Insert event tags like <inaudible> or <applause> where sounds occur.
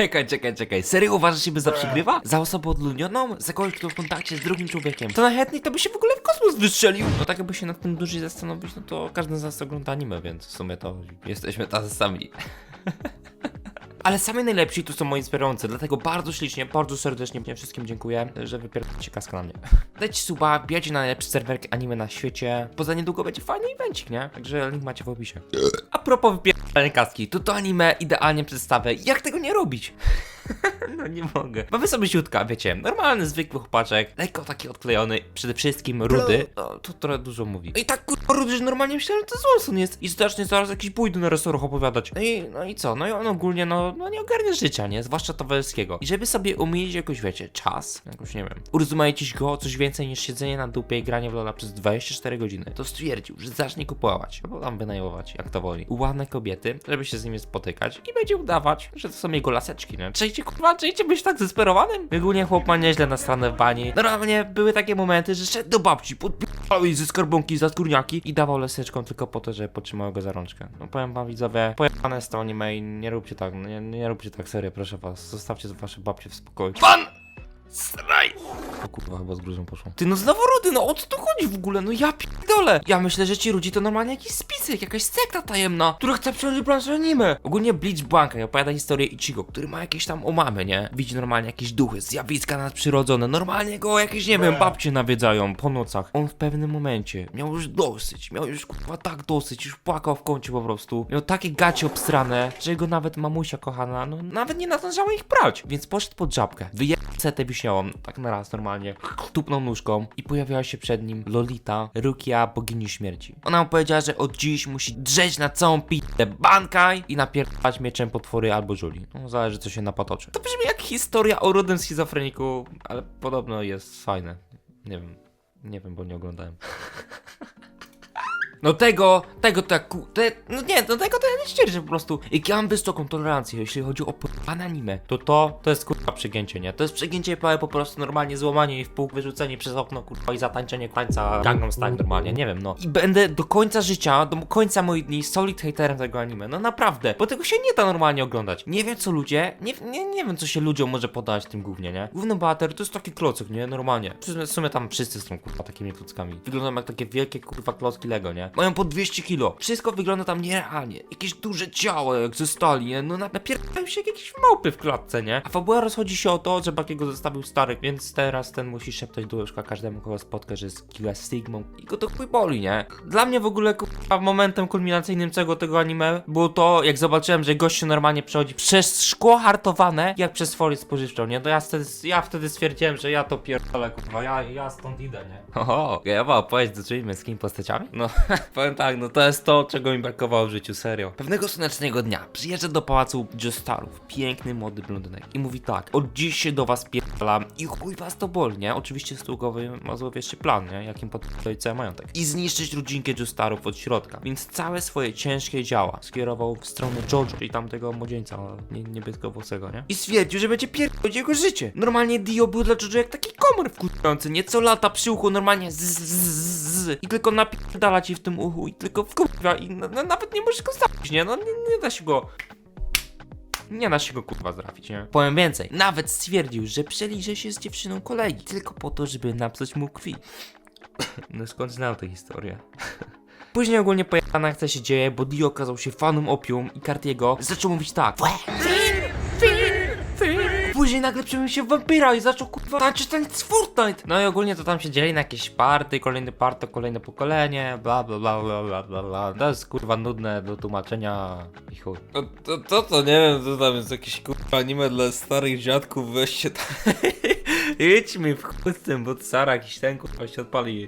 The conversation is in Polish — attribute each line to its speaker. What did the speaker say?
Speaker 1: Czekaj, czekaj, czekaj. Serio uważasz siebie za przygrywa? Za osobę odludnioną? Za kogoś, kto w kontakcie z drugim człowiekiem? To najchętniej to by się w ogóle w kosmos wystrzelił. No tak jakby się nad tym dłużej zastanowić, no to każdy z nas ogląda anime, więc w sumie to jesteśmy tacy sami. <laughs> Ale same najlepsi tu są moi inspirujący, dlatego bardzo ślicznie, bardzo serdecznie wszystkim dziękuję, że wypierdolicie kask na mnie. <laughs> Dajcie suba, bijcie na najlepszy serwer anime na świecie, bo za niedługo będzie fajny evencik, nie? Także link macie w opisie. A propos wypierdolenia kaski, to to anime idealnie przedstawia, jak tego nie robić. <laughs> No nie mogę. Mamy sobie siutka, wiecie, normalny, zwykły chłopaczek, lekko taki odklejony, przede wszystkim rudy. No, to trochę dużo mówi. I tak kurwa rudy, że normalnie myślałem, że to Zolson jest i zacznie zaraz jakiś bójdy na resorach opowiadać. No i, no i co? No i on ogólnie, no, no nie ogarnia życia, nie? Zwłaszcza towarzyskiego. I żeby sobie umilić jakoś, wiecie, czas, jakoś nie wiem, urozmaicić go o coś więcej niż siedzenie na dupie i granie w Lola przez 24 godziny, to stwierdził, że zacznie kupować, albo tam wynajmować, jak to woli, ładne kobiety, żeby się z nimi spotykać i będzie udawać, że to są jego laseczki, nie? Czejcie, kurwa, czejcie być tak zesperowanym? Ogólnie chłop ma nieźle na stronę w bani. Normalnie były takie momenty, że szedł do babci, podpalał jej ze skarbonki, za skórniaki i dawał leseczką tylko po to, żeby potrzymał go za rączkę. No powiem wam widzowie, pojebane z to anime i nie róbcie tak, nie, nie róbcie tak serio, proszę was. Zostawcie wasze babcie w spokoju. Pan! Straj! O kurwa, chyba z gruzą poszło. Ty no znowu rudy, no o co tu chodzi w ogóle? No ja pierdolę! Ja myślę, że ci ludzi to normalnie jakiś spisek, jakaś sekta tajemna, która chce przejąć branżę anime. Ogólnie Bleach Blanka opowiada historię Ichigo, który ma jakieś tam omamy, nie? Widzi normalnie jakieś duchy, zjawiska nadprzyrodzone, normalnie go jakieś, nie wiem, babcie nawiedzają po nocach. On w pewnym momencie miał już dosyć, miał już kurwa tak dosyć, już płakał w kącie po prostu. Miał takie gacie obstrane, że jego nawet mamusia kochana, no nawet nie nadążała ich brać. Więc poszedł pod żabkę, wyjechał setę wiśniową, tak na raz normalnie, tupnął nóżką i pojawiła się przed nim Lolita, Rukia, bogini śmierci. Ona mu powiedziała, że od dziś musi drzeć na całą pitę bankaj i napierdalać mieczem potwory albo żuli. No zależy co się napatoczy. To brzmi jak historia o rudym schizofreniku, ale podobno jest fajne. Nie wiem, nie wiem, bo nie oglądałem. <laughs> No tego, tego to jak ku, te, no nie, no tego to ja nie ścierżę po prostu. Jak ja mam wysoką tolerancję, jeśli chodzi o pan anime, to to, to jest kurwa przegięcie, nie? To jest przegięcie po po prostu normalnie złamanie jej w pół, wyrzucenie przez okno, kurwa i zatańczenie tańca Gangnam Style normalnie, nie wiem, no. I będę do końca życia, do końca moich dni solid haterem tego anime, no naprawdę, bo tego się nie da normalnie oglądać. Nie wiem co ludzie, nie, nie, nie wiem co się ludziom może podać tym głównie, nie? Główny bohater to jest taki klocek, nie? Normalnie. W sumie- W sumie tam wszyscy są kurwa takimi klockami. Wyglądają jak takie wielkie kurwa klocki Lego, nie? Mają po 200 kilo. Wszystko wygląda tam nierealnie. Jakieś duże ciała jak ze stali, nie? No na- napierdają się jak jakieś małpy w klatce, nie? A fabuła rozchodzi się o to, że Bakiego zostawił stary, więc teraz ten musi szeptać do łóżka każdemu, kogo spotka, że jest Giga Sigmą i go to chuj boli, nie? Dla mnie w ogóle kurwa momentem kulminacyjnym całego tego anime było to, jak zobaczyłem, że gość się normalnie przechodzi przez szkło hartowane, jak przez folię spożywczą, nie? To ja wtedy, ja wtedy stwierdziłem, że ja to pierdolę, kurwa, ja, ja stąd idę, nie? Oho, ja wam opowiedz, do czym męskimi postaciami? No, <laughs> <laughs> powiem tak, no to jest to, czego mi brakowało w życiu, serio. Pewnego słonecznego dnia przyjeżdża do pałacu Jostarów, piękny młody blondynek i mówi tak, od dziś się do was pierdalam i chuj was to boli, nie? Oczywiście sługowy ma złowieszczy plan, nie? Jakim podpisać cały majątek. I zniszczyć rodzinkę Jostarów od środka, więc całe swoje ciężkie działa skierował w stronę Jojo, czyli tamtego młodzieńca nie, niebieskowłosego, nie? I stwierdził, że będzie pierdolić jego życie. Normalnie Dio był dla Jojo jak taki komar wkurzający, nie? Co lata przy uchu normalnie z, z, z, z i tylko napierdala ci w tym uchu i tylko wkurwia i no, no, nawet nie możesz go zabić, nie? No nie, nie da się go... Nie da się go kurwa trafić, nie? Powiem więcej, nawet stwierdził, że przeliże się z dziewczyną kolegi, tylko po to, żeby napsuć mu krwi. <coughs> No skąd znał tę historię? <laughs> Później ogólnie pojechana akcja się dzieje, bo Dio okazał się fanem opium i Cartiego zaczął mówić tak. Później nagle przemienił się w wampira i zaczął kurwa tańczyć ten z Fortnite. No i ogólnie to tam się dzieli na jakieś party, kolejny part to kolejne pokolenie, bla bla bla bla bla bla bla. To jest kurwa nudne do tłumaczenia i chuj.
Speaker 2: No to, to, to nie wiem, to tam jest jakieś kurwa anime dla starych dziadków, weźcie tam. <laughs>
Speaker 1: Idź mi w chuj z tym, bo Sara jakiś ten kurwa się odpali.